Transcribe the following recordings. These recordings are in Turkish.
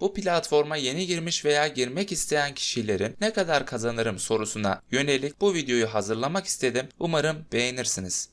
Bu platforma yeni girmiş veya girmek isteyen kişilerin ne kadar kazanırım sorusuna yönelik bu videoyu hazırlamak istedim. Umarım beğenirsiniz.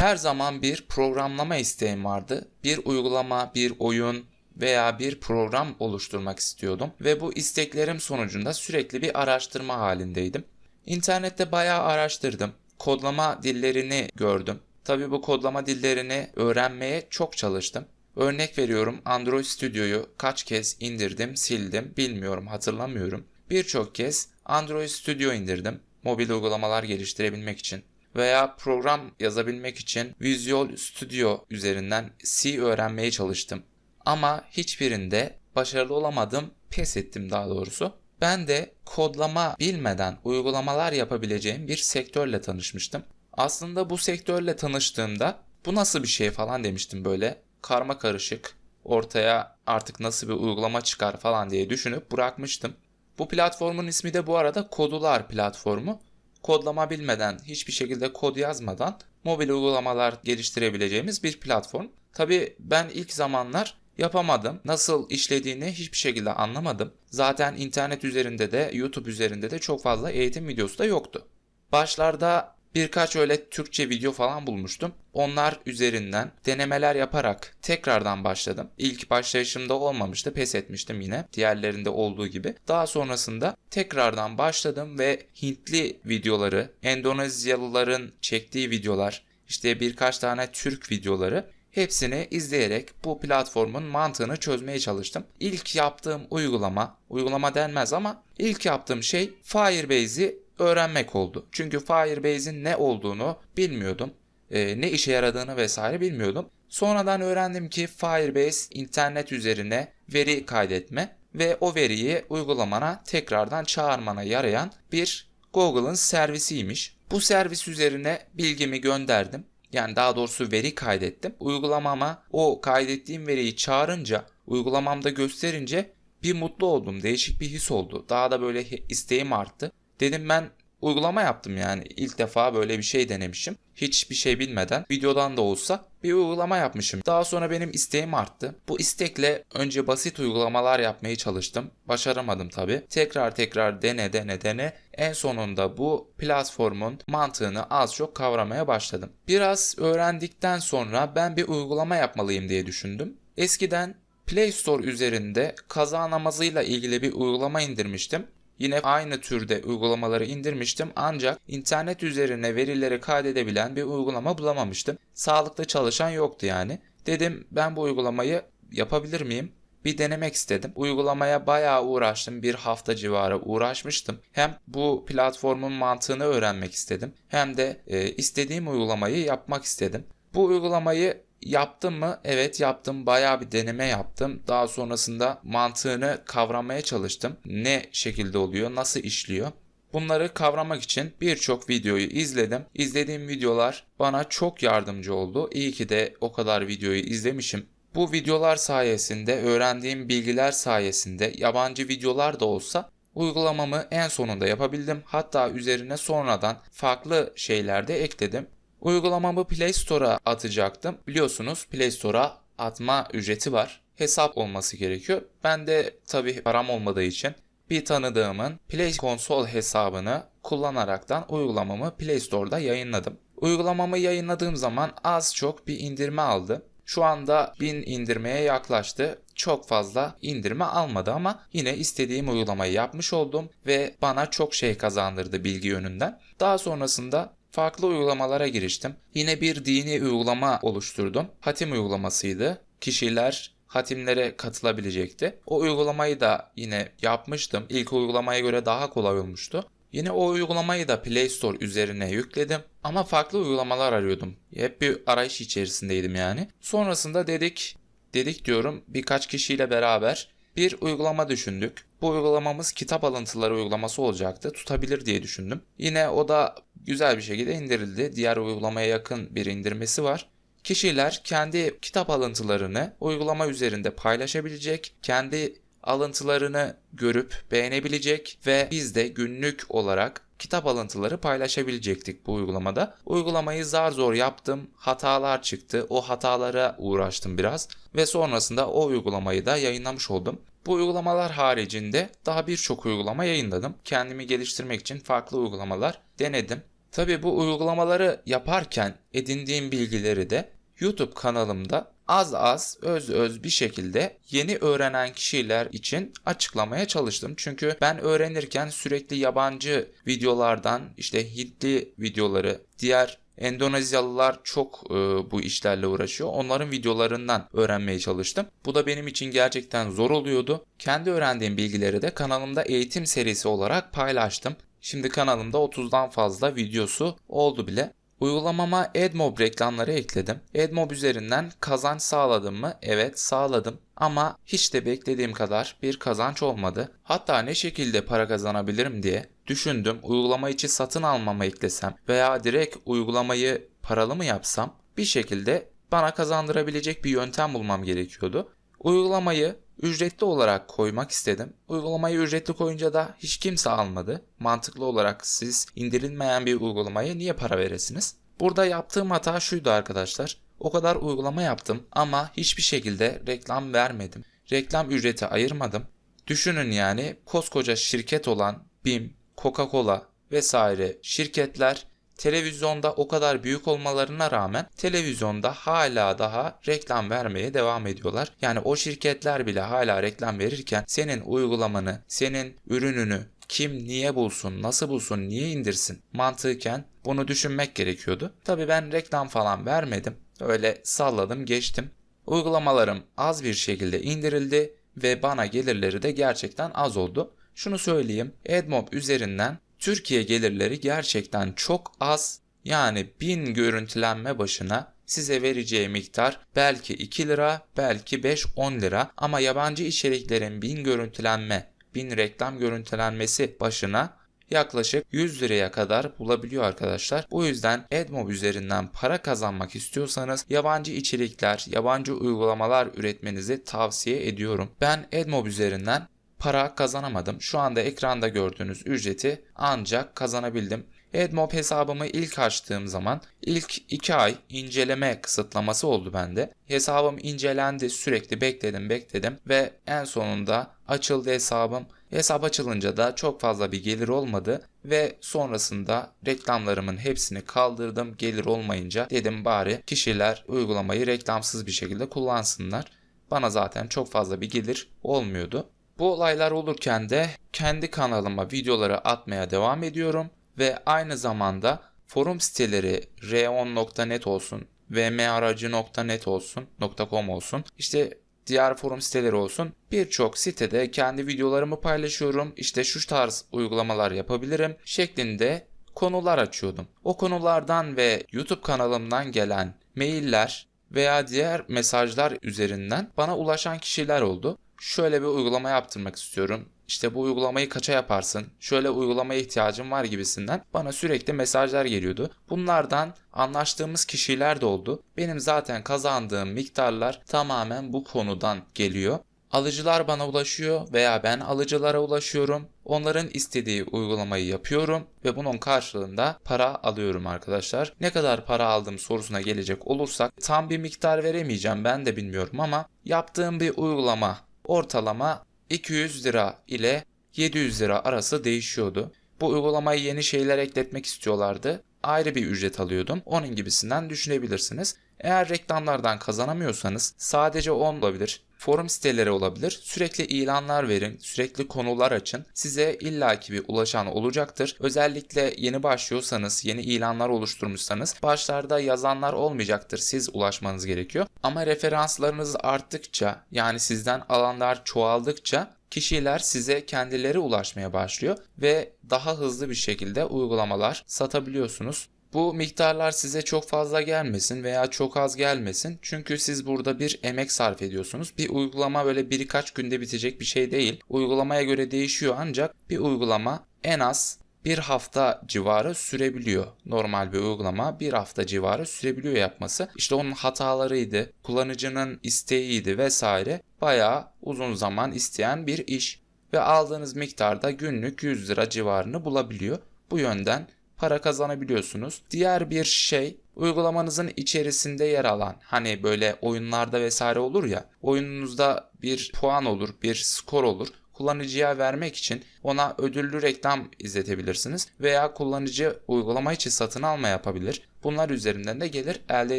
Her zaman bir programlama isteğim vardı. Bir uygulama, bir oyun veya bir program oluşturmak istiyordum ve bu isteklerim sonucunda sürekli bir araştırma halindeydim. İnternette bayağı araştırdım. Kodlama dillerini gördüm. Tabii bu kodlama dillerini öğrenmeye çok çalıştım. Örnek veriyorum Android Studio'yu kaç kez indirdim, sildim bilmiyorum, hatırlamıyorum. Birçok kez Android Studio indirdim mobil uygulamalar geliştirebilmek için veya program yazabilmek için Visual Studio üzerinden C öğrenmeye çalıştım. Ama hiçbirinde başarılı olamadım, pes ettim daha doğrusu. Ben de kodlama bilmeden uygulamalar yapabileceğim bir sektörle tanışmıştım. Aslında bu sektörle tanıştığımda bu nasıl bir şey falan demiştim böyle karma karışık ortaya artık nasıl bir uygulama çıkar falan diye düşünüp bırakmıştım. Bu platformun ismi de bu arada Kodular platformu. Kodlama bilmeden, hiçbir şekilde kod yazmadan mobil uygulamalar geliştirebileceğimiz bir platform. Tabi ben ilk zamanlar yapamadım. Nasıl işlediğini hiçbir şekilde anlamadım. Zaten internet üzerinde de YouTube üzerinde de çok fazla eğitim videosu da yoktu. Başlarda birkaç öyle Türkçe video falan bulmuştum. Onlar üzerinden denemeler yaparak tekrardan başladım. İlk başlayışımda olmamıştı, pes etmiştim yine diğerlerinde olduğu gibi. Daha sonrasında tekrardan başladım ve Hintli videoları, Endonezyalıların çektiği videolar, işte birkaç tane Türk videoları Hepsini izleyerek bu platformun mantığını çözmeye çalıştım. İlk yaptığım uygulama, uygulama denmez ama ilk yaptığım şey Firebase'i öğrenmek oldu. Çünkü Firebase'in ne olduğunu bilmiyordum. Ee, ne işe yaradığını vesaire bilmiyordum. Sonradan öğrendim ki Firebase internet üzerine veri kaydetme ve o veriyi uygulamana tekrardan çağırmana yarayan bir Google'ın servisiymiş. Bu servis üzerine bilgimi gönderdim. Yani daha doğrusu veri kaydettim. Uygulamama o kaydettiğim veriyi çağırınca, uygulamamda gösterince bir mutlu oldum. Değişik bir his oldu. Daha da böyle isteğim arttı. Dedim ben uygulama yaptım yani. İlk defa böyle bir şey denemişim. Hiçbir şey bilmeden videodan da olsa bir uygulama yapmışım. Daha sonra benim isteğim arttı. Bu istekle önce basit uygulamalar yapmaya çalıştım. Başaramadım tabi. Tekrar tekrar dene dene dene. En sonunda bu platformun mantığını az çok kavramaya başladım. Biraz öğrendikten sonra ben bir uygulama yapmalıyım diye düşündüm. Eskiden Play Store üzerinde kaza namazıyla ilgili bir uygulama indirmiştim. Yine aynı türde uygulamaları indirmiştim ancak internet üzerine verileri kaydedebilen bir uygulama bulamamıştım. Sağlıkta çalışan yoktu yani. Dedim ben bu uygulamayı yapabilir miyim? Bir denemek istedim. Uygulamaya bayağı uğraştım. Bir hafta civarı uğraşmıştım. Hem bu platformun mantığını öğrenmek istedim. Hem de e, istediğim uygulamayı yapmak istedim. Bu uygulamayı Yaptım mı? Evet yaptım. Bayağı bir deneme yaptım. Daha sonrasında mantığını kavramaya çalıştım. Ne şekilde oluyor? Nasıl işliyor? Bunları kavramak için birçok videoyu izledim. İzlediğim videolar bana çok yardımcı oldu. İyi ki de o kadar videoyu izlemişim. Bu videolar sayesinde, öğrendiğim bilgiler sayesinde yabancı videolar da olsa uygulamamı en sonunda yapabildim. Hatta üzerine sonradan farklı şeyler de ekledim. Uygulamamı Play Store'a atacaktım. Biliyorsunuz Play Store'a atma ücreti var. Hesap olması gerekiyor. Ben de tabi param olmadığı için bir tanıdığımın Play Console hesabını kullanaraktan uygulamamı Play Store'da yayınladım. Uygulamamı yayınladığım zaman az çok bir indirme aldı. Şu anda 1000 indirmeye yaklaştı. Çok fazla indirme almadı ama yine istediğim uygulamayı yapmış oldum ve bana çok şey kazandırdı bilgi yönünden. Daha sonrasında farklı uygulamalara giriştim. Yine bir dini uygulama oluşturdum. Hatim uygulamasıydı. Kişiler hatimlere katılabilecekti. O uygulamayı da yine yapmıştım. İlk uygulamaya göre daha kolay olmuştu. Yine o uygulamayı da Play Store üzerine yükledim. Ama farklı uygulamalar arıyordum. Hep bir arayış içerisindeydim yani. Sonrasında dedik, dedik diyorum birkaç kişiyle beraber bir uygulama düşündük. Bu uygulamamız kitap alıntıları uygulaması olacaktı. Tutabilir diye düşündüm. Yine o da güzel bir şekilde indirildi. Diğer uygulamaya yakın bir indirmesi var. Kişiler kendi kitap alıntılarını uygulama üzerinde paylaşabilecek, kendi alıntılarını görüp beğenebilecek ve biz de günlük olarak kitap alıntıları paylaşabilecektik bu uygulamada. Uygulamayı zar zor yaptım, hatalar çıktı. O hatalara uğraştım biraz ve sonrasında o uygulamayı da yayınlamış oldum. Bu uygulamalar haricinde daha birçok uygulama yayınladım. Kendimi geliştirmek için farklı uygulamalar denedim. Tabi bu uygulamaları yaparken edindiğim bilgileri de YouTube kanalımda az az öz öz bir şekilde yeni öğrenen kişiler için açıklamaya çalıştım. Çünkü ben öğrenirken sürekli yabancı videolardan işte Hintli videoları, diğer Endonezyalılar çok e, bu işlerle uğraşıyor. Onların videolarından öğrenmeye çalıştım. Bu da benim için gerçekten zor oluyordu. Kendi öğrendiğim bilgileri de kanalımda eğitim serisi olarak paylaştım. Şimdi kanalımda 30'dan fazla videosu oldu bile. Uygulamama AdMob reklamları ekledim. AdMob üzerinden kazanç sağladım mı? Evet sağladım. Ama hiç de beklediğim kadar bir kazanç olmadı. Hatta ne şekilde para kazanabilirim diye düşündüm. Uygulama içi satın almamı eklesem veya direkt uygulamayı paralı mı yapsam bir şekilde bana kazandırabilecek bir yöntem bulmam gerekiyordu. Uygulamayı ücretli olarak koymak istedim. Uygulamayı ücretli koyunca da hiç kimse almadı. Mantıklı olarak siz indirilmeyen bir uygulamaya niye para veresiniz? Burada yaptığım hata şuydu arkadaşlar. O kadar uygulama yaptım ama hiçbir şekilde reklam vermedim. Reklam ücreti ayırmadım. Düşünün yani koskoca şirket olan BİM, Coca-Cola vesaire şirketler televizyonda o kadar büyük olmalarına rağmen televizyonda hala daha reklam vermeye devam ediyorlar. Yani o şirketler bile hala reklam verirken senin uygulamanı, senin ürününü kim niye bulsun, nasıl bulsun, niye indirsin mantıken bunu düşünmek gerekiyordu. Tabi ben reklam falan vermedim. Öyle salladım geçtim. Uygulamalarım az bir şekilde indirildi ve bana gelirleri de gerçekten az oldu. Şunu söyleyeyim, AdMob üzerinden Türkiye gelirleri gerçekten çok az. Yani 1000 görüntülenme başına size vereceği miktar belki 2 lira, belki 5-10 lira ama yabancı içeriklerin 1000 görüntülenme, 1000 reklam görüntülenmesi başına yaklaşık 100 liraya kadar bulabiliyor arkadaşlar. Bu yüzden AdMob üzerinden para kazanmak istiyorsanız yabancı içerikler, yabancı uygulamalar üretmenizi tavsiye ediyorum. Ben AdMob üzerinden para kazanamadım. Şu anda ekranda gördüğünüz ücreti ancak kazanabildim. AdMob hesabımı ilk açtığım zaman ilk 2 ay inceleme kısıtlaması oldu bende. Hesabım incelendi sürekli bekledim bekledim ve en sonunda açıldı hesabım. Hesap açılınca da çok fazla bir gelir olmadı ve sonrasında reklamlarımın hepsini kaldırdım. Gelir olmayınca dedim bari kişiler uygulamayı reklamsız bir şekilde kullansınlar. Bana zaten çok fazla bir gelir olmuyordu. Bu olaylar olurken de kendi kanalıma videoları atmaya devam ediyorum ve aynı zamanda forum siteleri reon.net olsun, vmaracı.net olsun, .com olsun. İşte diğer forum siteleri olsun. Birçok sitede kendi videolarımı paylaşıyorum. İşte şu tarz uygulamalar yapabilirim şeklinde konular açıyordum. O konulardan ve YouTube kanalımdan gelen mailler veya diğer mesajlar üzerinden bana ulaşan kişiler oldu şöyle bir uygulama yaptırmak istiyorum. İşte bu uygulamayı kaça yaparsın? Şöyle uygulamaya ihtiyacım var gibisinden bana sürekli mesajlar geliyordu. Bunlardan anlaştığımız kişiler de oldu. Benim zaten kazandığım miktarlar tamamen bu konudan geliyor. Alıcılar bana ulaşıyor veya ben alıcılara ulaşıyorum. Onların istediği uygulamayı yapıyorum ve bunun karşılığında para alıyorum arkadaşlar. Ne kadar para aldım sorusuna gelecek olursak tam bir miktar veremeyeceğim ben de bilmiyorum ama yaptığım bir uygulama ortalama 200 lira ile 700 lira arası değişiyordu. Bu uygulamaya yeni şeyler ekletmek istiyorlardı. Ayrı bir ücret alıyordum. Onun gibisinden düşünebilirsiniz. Eğer reklamlardan kazanamıyorsanız sadece 10 olabilir. Forum siteleri olabilir. Sürekli ilanlar verin, sürekli konular açın. Size illaki bir ulaşan olacaktır. Özellikle yeni başlıyorsanız, yeni ilanlar oluşturmuşsanız başlarda yazanlar olmayacaktır. Siz ulaşmanız gerekiyor. Ama referanslarınız arttıkça yani sizden alanlar çoğaldıkça kişiler size kendileri ulaşmaya başlıyor ve daha hızlı bir şekilde uygulamalar satabiliyorsunuz. Bu miktarlar size çok fazla gelmesin veya çok az gelmesin. Çünkü siz burada bir emek sarf ediyorsunuz. Bir uygulama böyle birkaç günde bitecek bir şey değil. Uygulamaya göre değişiyor ancak bir uygulama en az bir hafta civarı sürebiliyor. Normal bir uygulama bir hafta civarı sürebiliyor yapması. İşte onun hatalarıydı, kullanıcının isteğiydi vesaire. bayağı uzun zaman isteyen bir iş ve aldığınız miktarda günlük 100 lira civarını bulabiliyor. Bu yönden para kazanabiliyorsunuz. Diğer bir şey uygulamanızın içerisinde yer alan hani böyle oyunlarda vesaire olur ya oyununuzda bir puan olur, bir skor olur. Kullanıcıya vermek için ona ödüllü reklam izletebilirsiniz veya kullanıcı uygulama içi satın alma yapabilir. Bunlar üzerinden de gelir elde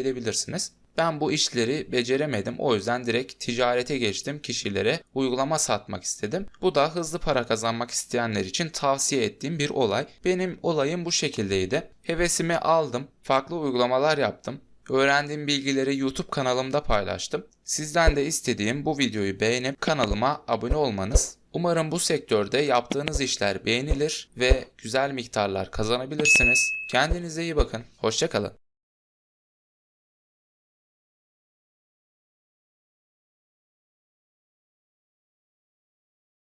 edebilirsiniz. Ben bu işleri beceremedim. O yüzden direkt ticarete geçtim. Kişilere uygulama satmak istedim. Bu da hızlı para kazanmak isteyenler için tavsiye ettiğim bir olay. Benim olayım bu şekildeydi. Hevesimi aldım. Farklı uygulamalar yaptım. Öğrendiğim bilgileri YouTube kanalımda paylaştım. Sizden de istediğim bu videoyu beğenip kanalıma abone olmanız. Umarım bu sektörde yaptığınız işler beğenilir ve güzel miktarlar kazanabilirsiniz. Kendinize iyi bakın. Hoşçakalın.